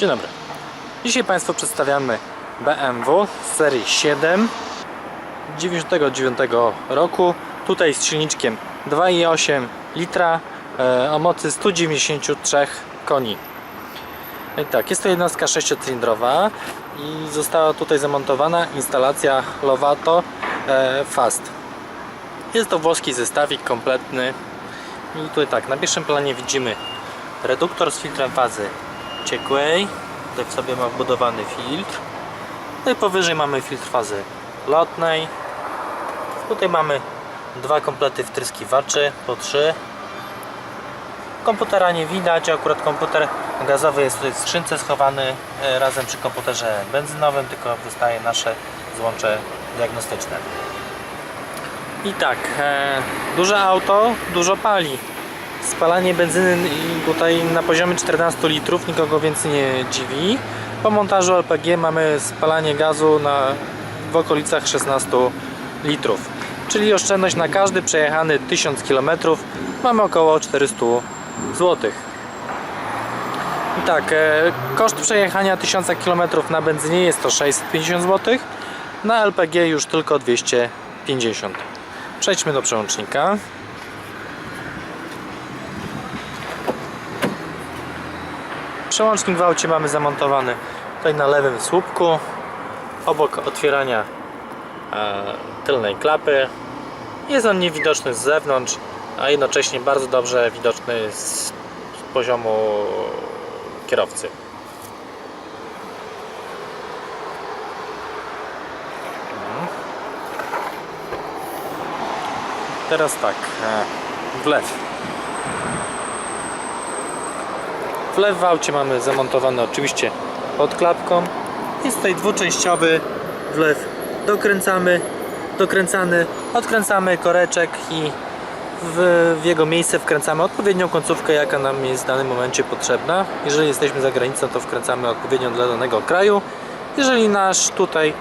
Dzień dobry. Dzisiaj Państwu przedstawiamy BMW serii 7 99 roku. Tutaj z silniczkiem 2,8 litra e, o mocy 193 koni. I tak, jest to jednostka sześciocylindrowa i została tutaj zamontowana instalacja Lovato e, Fast. Jest to włoski zestawik kompletny. I tutaj tak, na pierwszym planie widzimy reduktor z filtrem fazy ciekłej. Tutaj w sobie ma wbudowany filtr. No i powyżej mamy filtr fazy lotnej. Tutaj mamy dwa komplety wtryskiwaczy, po trzy. Komputera nie widać, akurat komputer gazowy jest tutaj w skrzynce schowany e, razem przy komputerze benzynowym, tylko wystaje nasze złącze diagnostyczne. I tak, e, duże auto dużo pali. Spalanie benzyny tutaj na poziomie 14 litrów nikogo więcej nie dziwi. Po montażu LPG mamy spalanie gazu na, w okolicach 16 litrów. Czyli oszczędność na każdy przejechany 1000 km mamy około 400 zł. I tak, e, koszt przejechania 1000 km na benzynie jest to 650 zł, na LPG już tylko 250 Przejdźmy do przełącznika. Przełącznik w aucie mamy zamontowany tutaj na lewym słupku obok otwierania e, tylnej klapy. Jest on niewidoczny z zewnątrz, a jednocześnie bardzo dobrze widoczny z poziomu kierowcy. Mhm. Teraz tak, e, wlew. Wlew w aucie mamy zamontowany oczywiście pod klapką. Jest tutaj dwuczęściowy wlew. Dokręcamy, dokręcany, odkręcamy koreczek i w, w jego miejsce wkręcamy odpowiednią końcówkę, jaka nam jest w danym momencie potrzebna. Jeżeli jesteśmy za granicą, to wkręcamy odpowiednią dla danego kraju. Jeżeli nasz tutaj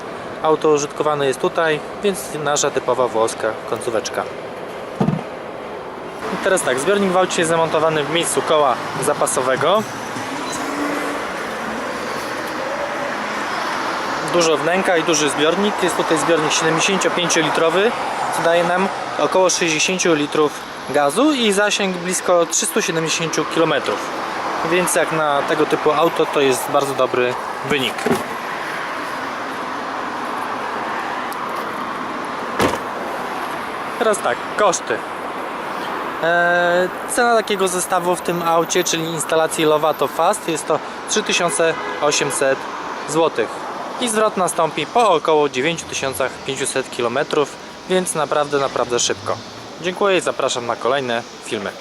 auto użytkowane jest tutaj, więc nasza typowa włoska końcóweczka. Teraz tak, zbiornik w aucie jest zamontowany w miejscu koła zapasowego. Dużo wnęka i duży zbiornik. Jest tutaj zbiornik 75 litrowy, co daje nam około 60 litrów gazu i zasięg blisko 370 km. Więc jak na tego typu auto to jest bardzo dobry wynik. Teraz tak, koszty. Eee, cena takiego zestawu w tym aucie, czyli instalacji Lovato Fast jest to 3800 zł i zwrot nastąpi po około 9500 km, więc naprawdę, naprawdę szybko. Dziękuję i zapraszam na kolejne filmy.